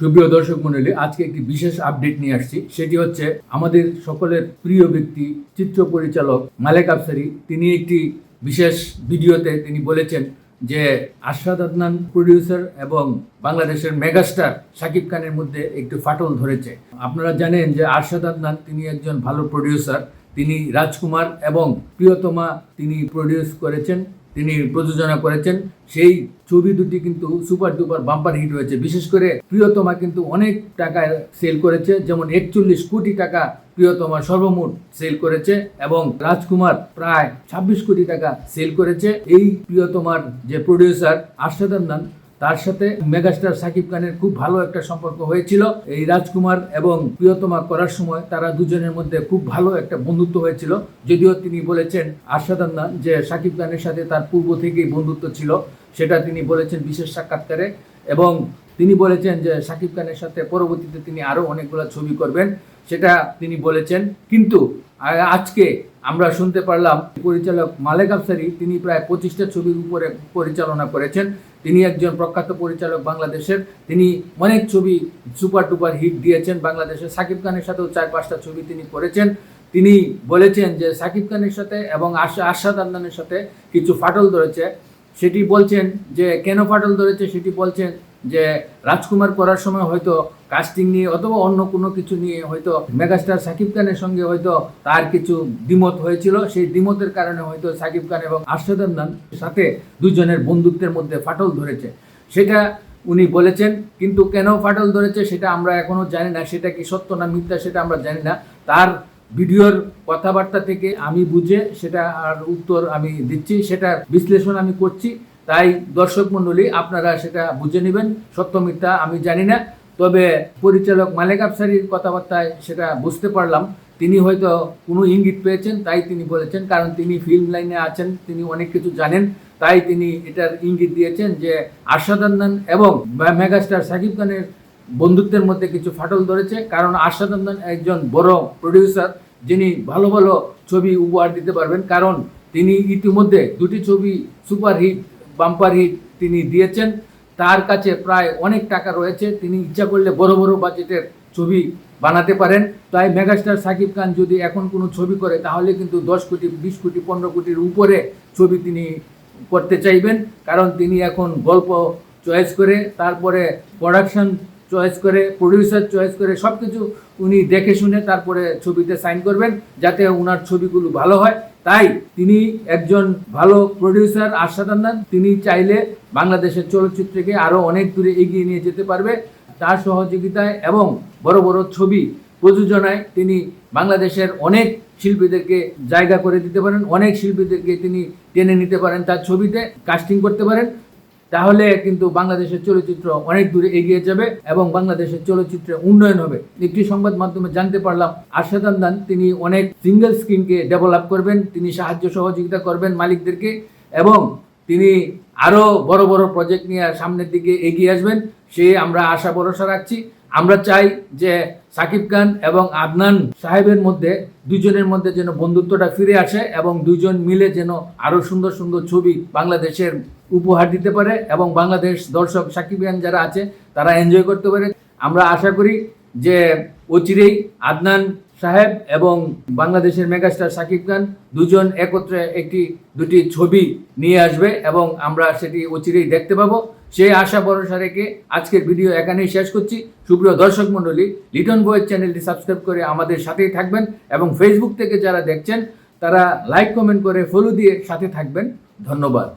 সুপ্রিয় দর্শক মণ্ডলী, আজকে একটি বিশেষ আপডেট নিয়ে আসছি। সেটি হচ্ছে আমাদের সকলের প্রিয় ব্যক্তি, চিত্র পরিচালক মালেক আফসারি। তিনি একটি বিশেষ ভিডিওতে তিনি বলেছেন যে আশরাদ আদনান প্রডিউসার এবং বাংলাদেশের মেগাস্টার শাকিব খানের মধ্যে একটু ফাটল ধরেছে। আপনারা জানেন যে আরশাদ আদনান তিনি একজন ভালো প্রডিউসার তিনি রাজকুমার এবং প্রিয়তমা তিনি প্রডিউস করেছেন। তিনি প্রযোজনা করেছেন। সেই ছবি দুটি কিন্তু সুপার ডুপার বাম্পার হিট হয়েছে। বিশেষ করে প্রিয়তমা কিন্তু অনেক টাকায় সেল করেছে। যেমন একচল্লিশ কোটি টাকা প্রিয়তমা সর্বমোট সেল করেছে এবং রাজকুমার প্রায় ছাব্বিশ কোটি টাকা সেল করেছে। এই প্রিয়তমার যে প্রডিউসার আরশাদ আদনান তার সাথে মেগাস্টার সাকিব খানের খুব ভালো একটা সম্পর্ক হয়েছিল। এই রাজকুমার এবং প্রিয়তমা করার সময় তারা দুজনের মধ্যে খুব ভালো একটা বন্ধুত্ব হয়েছিল। যদিও তিনি বলেছেন আরশাদ আদনান যে সাকিব খানের সাথে তার পূর্ব থেকেই বন্ধুত্ব ছিল, সেটা তিনি বলেছেন বিশেষ সাক্ষাৎকারে এবং তিনি বলেছেন যে সাকিব খানের সাথে পরবর্তীতে তিনি আরও অনেকগুলো ছবি করবেন, সেটা তিনি বলেছেন। কিন্তু আজকে আমরা শুনতে পারলাম, পরিচালক মালেক আফসারি, তিনি প্রায় পঁচিশটা ছবির উপরে পরিচালনা করেছেন। তিনি একজন প্রখ্যাত পরিচালক বাংলাদেশের। তিনি অনেক ছবি সুপার টুপার হিট দিয়েছেন বাংলাদেশের। সাকিব খানের সাথেও চার, পাঁচটা ছবি তিনি করেছেন। তিনি বলেছেন যে, সাকিব খানের সাথে এবং আশা আশাদ আন্দানের সাথে কিছু ফাটল ধরেছে। সেটি বলছেন যে, কেন ফাটল ধরেছে? সেটি বলছেন যে রাজকুমার করার সময় হয়তো কাস্টিং নিয়ে অথবা অন্য কোনো কিছু নিয়ে হয়তো মেগাস্টার সাকিব খানের সঙ্গে হয়তো তার কিছু দ্বিমত হয়েছিল। সেই দ্বিমতের কারণে হয়তো সাকিব খান এবং আরশাদ আদনান সাথে দুজনের বন্ধুত্বের মধ্যে ফাটল ধরেছে। সেটা উনি বলেছেন, কিন্তু কেন ফাটল ধরেছে সেটা আমরা এখনও জানি না। সেটা কি সত্য না মিথ্যা সেটা আমরা জানি না। তার ভিডিওর কথাবার্তা থেকে আমি বুঝে সেটা আর উত্তর আমি দিচ্ছি সেটা বিশ্লেষণ আমি করছি। তাই দর্শক মণ্ডলী, আপনারা সেটা বুঝে নেবেন। সত্য মিথ্যা আমি জানি না, তবে পরিচালক মালেক আফসারির কথাবার্তায় সেটা বুঝতে পারলাম। তিনি হয়তো কোনো ইঙ্গিত পেয়েছেন, তাই তিনি বলেছেন, কারণ তিনি ফিল্ম লাইনে আছেন, তিনি অনেক কিছু জানেন, তাই তিনি এটার ইঙ্গিত দিয়েছেন যে আরশাদ আদনান এবং মেগাস্টার সাকিব খানের বন্ধুত্বের মধ্যে কিছু ফাটল ধরেছে। কারণ আরশাদ আদনান একজন বড় প্রডিউসার যিনি ভালো ভালো ছবি উপহার দিতে পারবেন। কারণ তিনি ইতিমধ্যে দুটি ছবি সুপার হিট বাম্পার হিট তিনি দিয়েছেন। তার কাছে প্রায় অনেক টাকা রয়েছে। তিনি ইচ্ছা করলে বড় বড় বাজেটের ছবি বানাতে পারেন। তাই মেগাস্টার সাকিব খান যদি এখন কোনো ছবি করে, তাহলে কিন্তু দশ কোটি, বিশ কোটি, পনেরো কোটির উপরে ছবি তিনি করতে চাইবেন। কারণ তিনি এখন গল্প চয়েস করে, তারপরে প্রোডাকশন চয়েস করে প্রডিউসার চয়েস করে সব কিছু উনি দেখে শুনে তারপরে ছবিতে সাইন করবেন, যাতে ওনার ছবিগুলো ভালো হয়। তাই তিনি একজন ভালো প্রডিউসার আশ্বাদান দেন তিনি চাইলে বাংলাদেশের চলচ্চিত্রকে আরও অনেক দূরে এগিয়ে নিয়ে যেতে পারবে তার সহযোগিতায় এবং বড় বড় ছবি প্রযোজনায় তিনি বাংলাদেশের অনেক শিল্পীদেরকে জায়গা করে দিতে পারেন, অনেক শিল্পীদেরকে তিনি টেনে নিতে পারেন তার ছবিতে কাস্টিং করতে পারেন। তাহলে কিন্তু বাংলাদেশের চলচ্চিত্র অনেক দূরে এগিয়ে যাবে এবং বাংলাদেশের চলচ্চিত্রে উন্নয়ন হবে। একটি সংবাদ মাধ্যমে জানতে পারলাম, আরশাদ তিনি অনেক সিঙ্গেল স্ক্রিনকে ডেভেলপ করবেন, তিনি সাহায্য সহযোগিতা করবেন মালিকদেরকে এবং তিনি আরও বড় বড় প্রজেক্ট নিয়ে সামনের দিকে এগিয়ে আসবেন। সে আমরা আশা ভরসা রাখছি। আমরা চাই যে সাকিব খান এবং আদনান সাহেবের মধ্যে দুজনের মধ্যে যেন বন্ধুত্বটা ফিরে আসে এবং দুজন মিলে যেন আরও সুন্দর সুন্দর ছবি বাংলাদেশের উপহার দিতে পারে এবং বাংলাদেশ দর্শক সাকিব খান যারা আছে, তারা এনজয় করতে পারে। আমরা আশা করি যে অচিরেই আদনান সাহেব এবং বাংলাদেশের মেগাস্টার সাকিব খান দুজন একত্রে একটি, দুটি ছবি নিয়ে আসবে এবং আমরা সেটি অচিরেই দেখতে পাবো। সেই আশা ভরসা রেখে আজকের ভিডিও এখানেই শেষ করছি। সুপ্রিয় দর্শক মণ্ডলী লিটন বয়ের চ্যানেলটি সাবস্ক্রাইব করে আমাদের সাথেই থাকবেন এবং ফেসবুক থেকে যারা দেখছেন, তারা লাইক কমেন্ট করে ফলো দিয়ে সাথে থাকবেন। ধন্যবাদ।